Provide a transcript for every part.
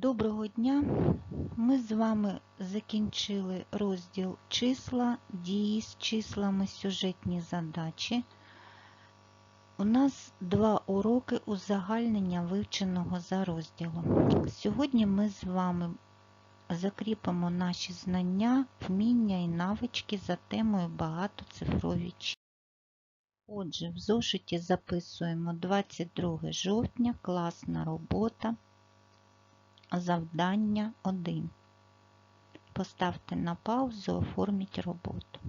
Доброго дня! Ми з вами закінчили розділ числа, дії з числами, сюжетні задачі. У нас два уроки узагальнення вивченого за розділом. Сьогодні ми з вами закріпимо наші знання, вміння і навички за темою багатоцифрові числа. Отже, в зошиті записуємо 22 жовтня, класна робота. Завдання 1. Поставте на паузу, оформіть роботу.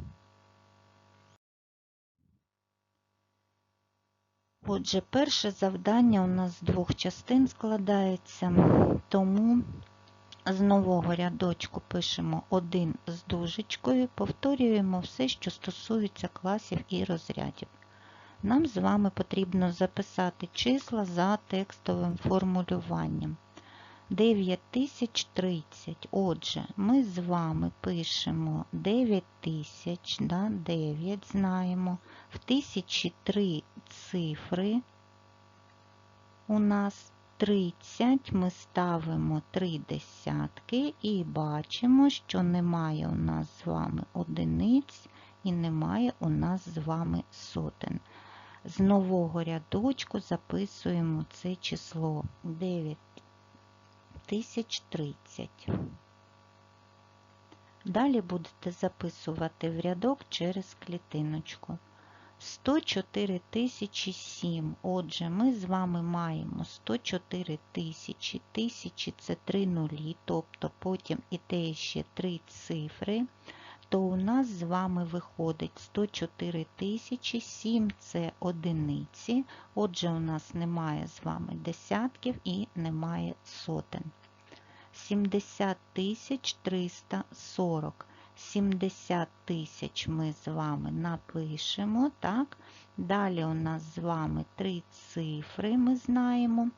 Отже, перше завдання у нас з двох частин складається, тому з нового рядочку пишемо 1 з дужечкою, повторюємо все, що стосується класів і розрядів. Нам з вами потрібно записати числа за текстовим формулюванням. 9030. Отже, ми з вами пишемо 9000, да, 9 знаємо. В 1003 цифри у нас 30, ми ставимо 3 десятки і бачимо, що немає у нас з вами одиниць і немає у нас з вами сотень. З нового рядочку записуємо це число 9. 1030. Далі будете записувати в рядок через клітиночку. 104 тисячі 7. Отже, ми з вами маємо 104 тисячі, тисячі це 3 нулі, тобто потім іде ще 3 цифри, то у нас з вами виходить 104 тисячі, 7 це одиниці, отже, у нас немає з вами десятків і немає сотень. 70 тисяч 340. 70 тисяч ми з вами напишемо, так? Далі у нас з вами три цифри ми знаємо.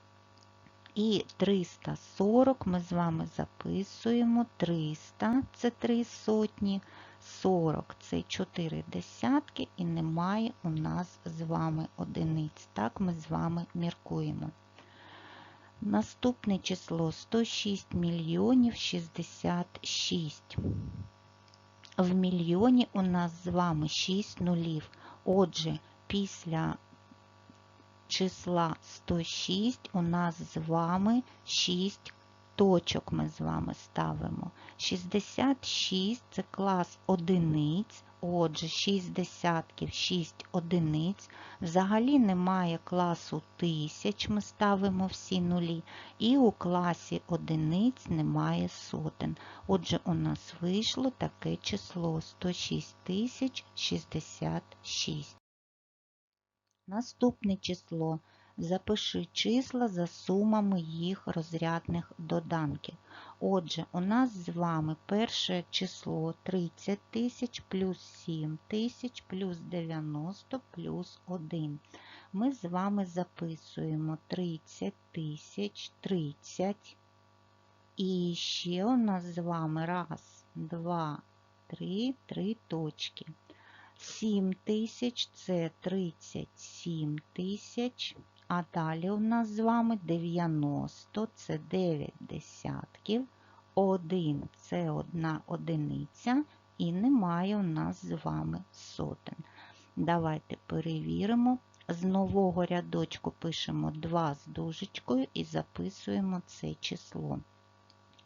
І 340 ми з вами записуємо 300 це 3 сотні, 40 це 4 десятки, і немає у нас з вами одиниць. Так ми з вами міркуємо. Наступне число 106 мільйонів 66. В мільйоні у нас з вами 6 нулів. Отже, після числа 106 у нас з вами 6 точок ми з вами ставимо. 66 це клас одиниць. Отже, 6 десятків, 6 одиниць. Взагалі немає класу тисяч, ми ставимо всі нулі. І у класі одиниць немає сотень. Отже, у нас вийшло таке число 106 тисяч 66. Наступне число. Запиши числа за сумами їх розрядних доданків. Отже, у нас з вами перше число 30 тисяч плюс 7 тисяч плюс 90 плюс 1. Ми з вами записуємо 30 тисяч 30. І ще у нас з вами раз, два, три, три точки. 7 тисяч це 37 тисяч. А далі у нас з вами 90, це 9 десятків, 1 це одна одиниця, і немає у нас з вами сотень. Давайте перевіримо. З нового рядочку пишемо 2 з дужечкою і записуємо це число.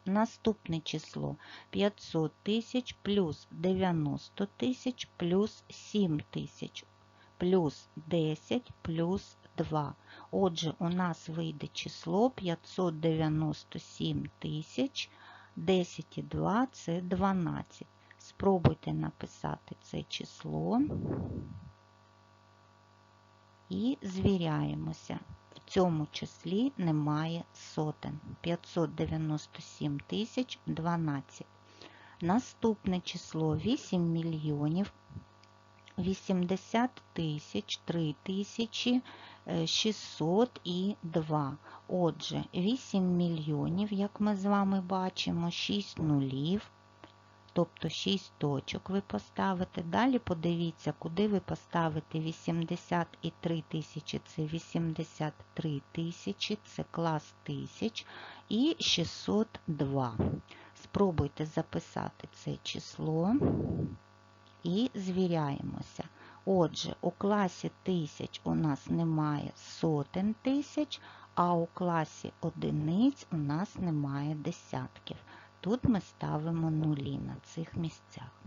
Наступне число 500 тисяч плюс 90 тисяч плюс 7 тисяч плюс 10 плюс 2. Отже, у нас вийде число 597 тисяч, 10 і 2 це 12. Спробуйте написати це число і звіряємося. В цьому числі немає сотень. 597 тисяч 12. Наступне число 8 мільйонів 80 тисяч 3 тисячі 602. Отже, 8 мільйонів, як ми з вами бачимо, 6 нулів, тобто 6 точок ви поставите. Далі подивіться, куди ви поставите 83 тисячі, це 83 тисячі, це клас тисяч і 602. Спробуйте записати це число і звіряємося. Отже, у класі тисяч у нас немає сотень тисяч, а у класі одиниць у нас немає десятків. Тут ми ставимо нулі на цих місцях.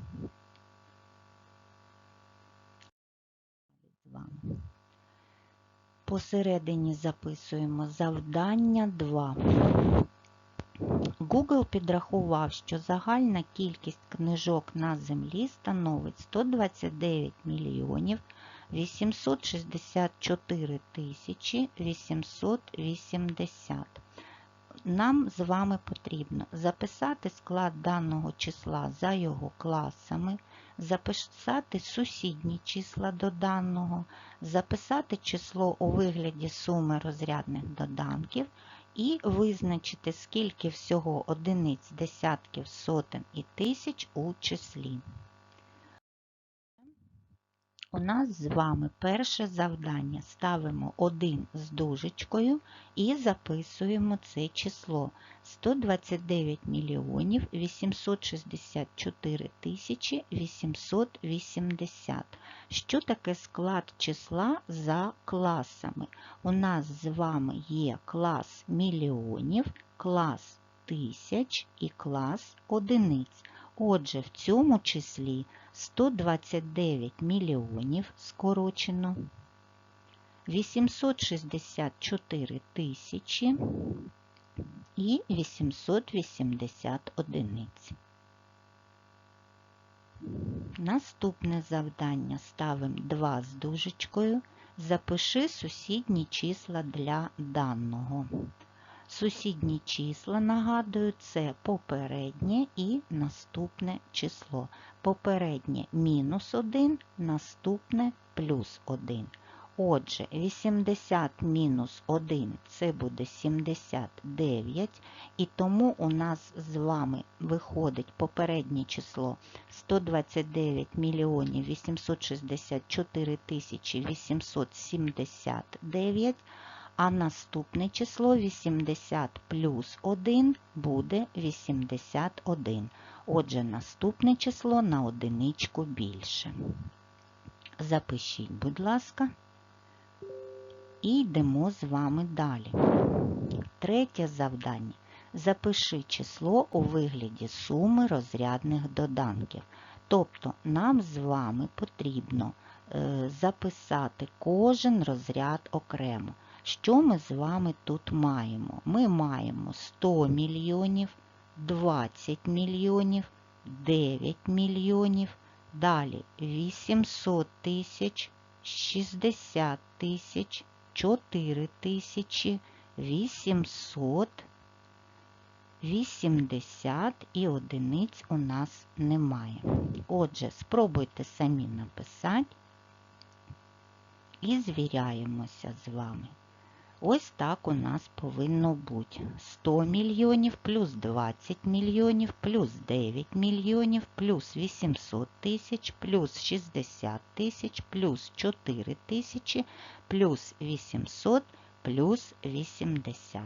Посередині записуємо завдання 2. Google підрахував, що загальна кількість книжок на землі становить 129 мільйонів 864 тисячі 880. Нам з вами потрібно записати склад даного числа за його класами, записати сусідні числа до даного, записати число у вигляді суми розрядних доданків і визначити, скільки всього одиниць, десятків, сотень і тисяч у числі. У нас з вами перше завдання. Ставимо 1 з дужечкою і записуємо це число 129 мільйонів 864 тисячі 880. Що таке склад числа за класами? У нас з вами є клас мільйонів, клас тисяч і клас одиниць. Отже, в цьому числі 129 мільйонів скорочено, 864 тисячі і 880 одиниць. Наступне завдання ставимо 2 з дужечкою. Запиши сусідні числа для даного. Сусідні числа, нагадую, це попереднє і наступне число. Попереднє мінус 1, наступне плюс 1. Отже, 80 мінус 1 це буде 79, і тому у нас з вами виходить попереднє число 129 мільйонів 864 тисячі 879, а наступне число 80 плюс 1 буде 81. Отже, наступне число на одиничку більше. Запишіть, будь ласка, і йдемо з вами далі. Третє завдання. Запиши число у вигляді суми розрядних доданків. Тобто нам з вами потрібно е, записати кожен розряд окремо. Що ми з вами тут маємо? Ми маємо 100 мільйонів, 20 мільйонів, 9 мільйонів, далі 800 тисяч, 60 тисяч, 4 тисячі, 800, 80 і одиниць у нас немає. Отже, спробуйте самі написати і звіряємося з вами. Ось так у нас повинно бути 100 мільйонів плюс 20 мільйонів плюс 9 мільйонів плюс 800 тисяч плюс 60 тисяч плюс 4 тисячі плюс 800 плюс 80.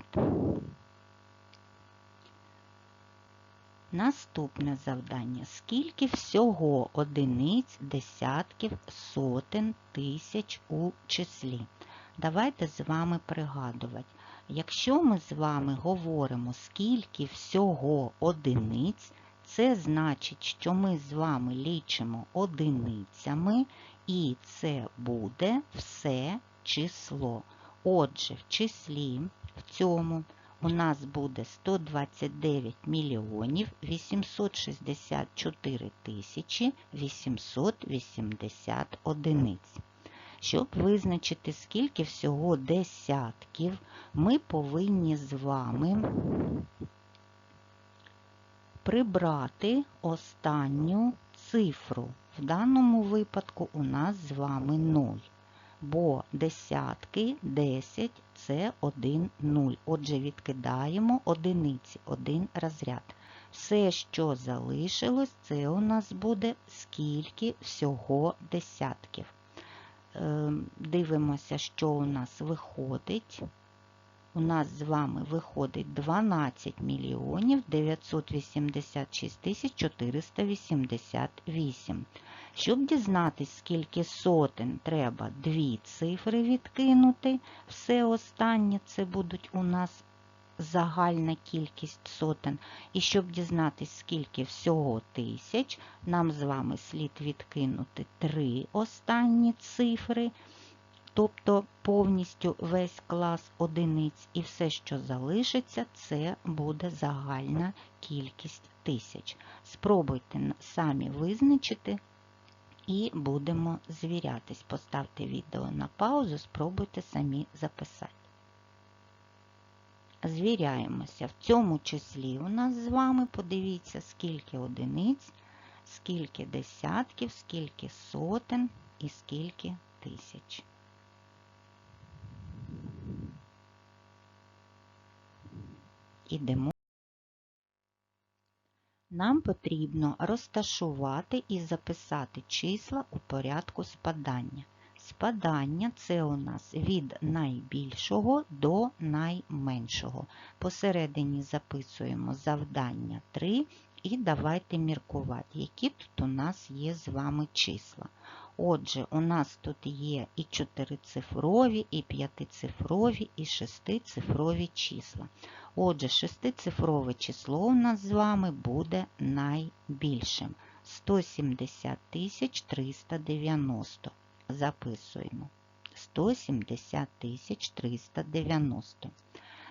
Наступне завдання. Скільки всього одиниць, десятків, сотень, тисяч у числі? Давайте з вами пригадувати. Якщо ми з вами говоримо, скільки всього одиниць, це значить, що ми з вами лічимо одиницями, і це буде все число. Отже, в числі в цьому у нас буде 129 мільйонів 864 тисячі 880 одиниць. Щоб визначити, скільки всього десятків, ми повинні з вами прибрати останню цифру. В даному випадку у нас з вами 0, бо десятки 10 це 1 0. Отже, відкидаємо одиниці, один розряд. Все, що залишилось, це у нас буде скільки всього десятків. Е, Дивимося, що у нас виходить. У нас з вами виходить 12 мільйонів 986 тисяч 488. Щоб дізнатись, скільки сотень треба дві цифри відкинути, все останнє це будуть у нас загальна кількість сотень. І щоб дізнатись, скільки всього тисяч, нам з вами слід відкинути три останні цифри, тобто повністю весь клас одиниць, і все, що залишиться, це буде загальна кількість тисяч. Спробуйте самі визначити. І будемо звірятись. Поставте відео на паузу, спробуйте самі записати. Звіряємося. В цьому числі у нас з вами, подивіться, скільки одиниць, скільки десятків, скільки сотень і скільки тисяч. Ідемо. Нам потрібно розташувати і записати числа у порядку спадання. Спадання це у нас від найбільшого до найменшого. Посередині записуємо завдання 3 і давайте міркувати, які тут у нас є з вами числа. Отже, у нас тут є і чотирицифрові, і п'ятицифрові, і шестицифрові числа. Отже, шестицифрове число у нас з вами буде найбільшим 170 390. Записуємо 170 390.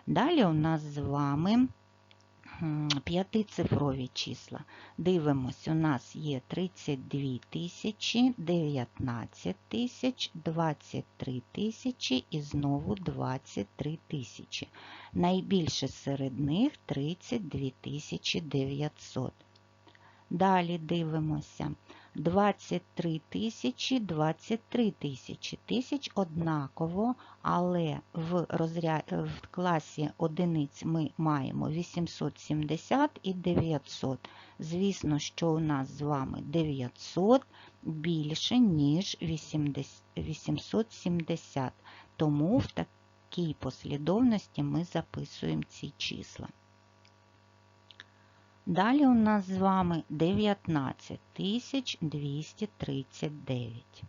Далі у нас з вами п'ятицифрові числа. Дивимось, у нас є 32 тисячі, 19 тисяч, 23 тисячі і знову 23 тисячі. Найбільше серед них 32 тисячі 900. Далі дивимося. 23 тисячі, 23 тисячі. Тисяч однаково, але в розряд, в класі одиниць ми маємо 870 і 900. Звісно, що у нас з вами 900 більше, ніж 870. Тому в такій послідовності ми записуємо ці числа. Далі у нас з вами 19 239.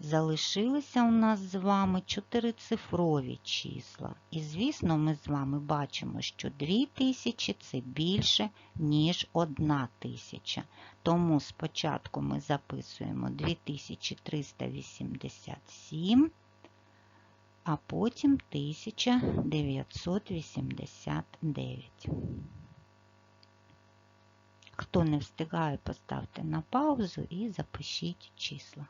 Залишилися у нас з вами чотирицифрові числа. І, звісно, ми з вами бачимо, що 2000 це більше, ніж 1000. Тому спочатку ми записуємо 2387, а потім 1989. Хто не встигає, поставте на паузу і запишіть числа.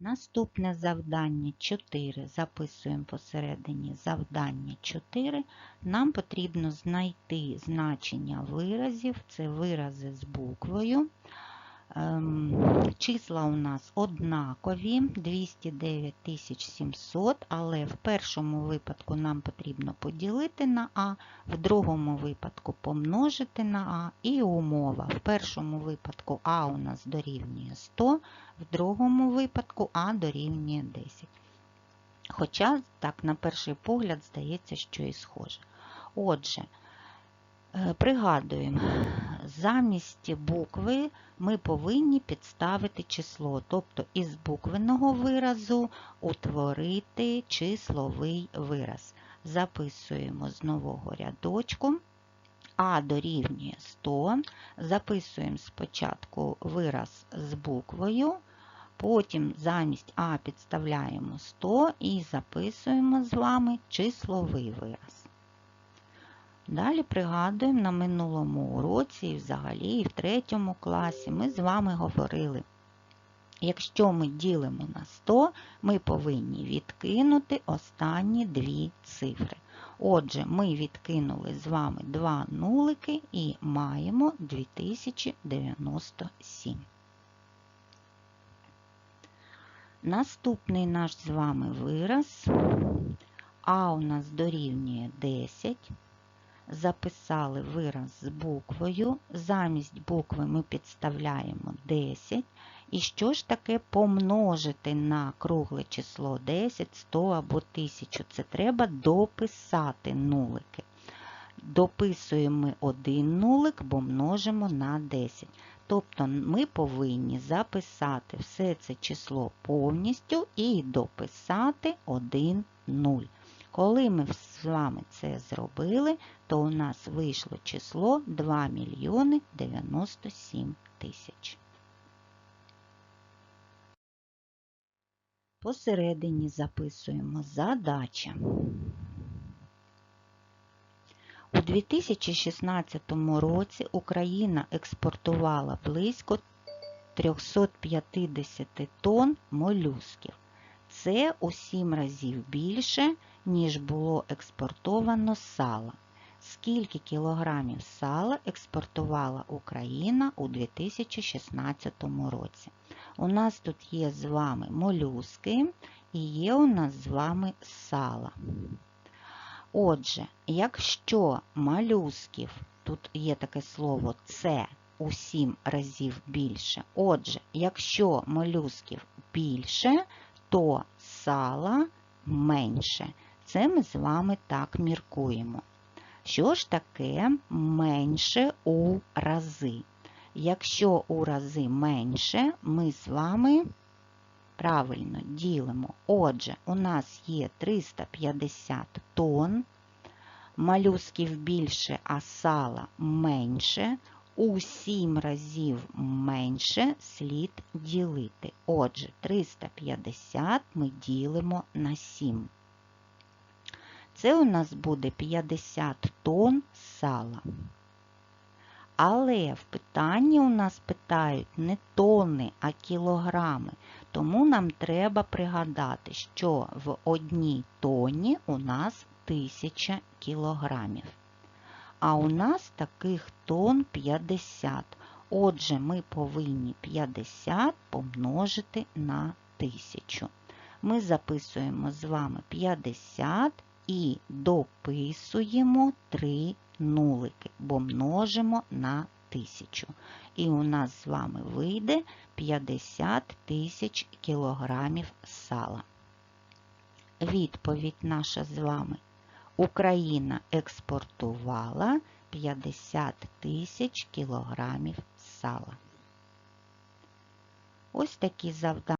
Наступне завдання 4. Записуємо посередині завдання 4. Нам потрібно знайти значення виразів, це вирази з буквою. Ем, числа у нас однакові 209 700, але в першому випадку нам потрібно поділити на А, в другому випадку помножити на А і умова. В першому випадку А у нас дорівнює 100, в другому випадку А дорівнює 10. Хоча, так, на перший погляд, здається, що і схоже. Отже, Е, пригадуємо, замість букви ми повинні підставити число, тобто із буквеного виразу утворити числовий вираз. Записуємо з нового рядочку. А дорівнює 100. Записуємо спочатку вираз з буквою, потім замість А підставляємо 100 і записуємо з вами числовий вираз. Далі пригадуємо на минулому уроці, і взагалі, і в третьому класі ми з вами говорили. Якщо ми ділимо на 100, ми повинні відкинути останні дві цифри. Отже, ми відкинули з вами два нулики і маємо 2097. Наступний наш з вами вираз А у нас дорівнює 10. Записали вираз з буквою. Замість букви ми підставляємо 10. І що ж таке помножити на кругле число 10, 100 або 1000? Це треба дописати нулики. Дописуємо один нулик, бо множимо на 10. Тобто ми повинні записати все це число повністю і дописати 1 0. Коли ми з вами це зробили, то у нас вийшло число 2 мільйони 97 тисяч. Посередині записуємо задача. У 2016 році Україна експортувала близько 350 тонн молюсків. Це у 7 разів більше, ніж було експортовано сала. Скільки кілограмів сала експортувала Україна у 2016 році? У нас тут є з вами молюски і є у нас з вами сала. Отже, якщо малюсків, тут є таке слово це у 7 разів більше. Отже, якщо молюсків більше, то сала менше. Це ми з вами так міркуємо. Що ж таке менше у рази? Якщо у рази менше, ми з вами правильно ділимо. Отже, у нас є 350 тонн, малюсків більше, а сала менше. У 7 разів менше слід ділити. Отже, 350 ми ділимо на 7. Це у нас буде 50 тонн сала. Але в питанні у нас питають не тонни, а кілограми. Тому нам треба пригадати, що в одній тонні у нас 1000 кілограмів. А у нас таких тонн 50. Отже, ми повинні 50 помножити на 1000. Ми записуємо з вами 50 і дописуємо 3 нулики, бо множимо на 1000. І у нас з вами вийде 50 тисяч кілограмів сала. Відповідь наша з вами. Україна експортувала 50 тисяч кілограмів сала. Ось такі завдання.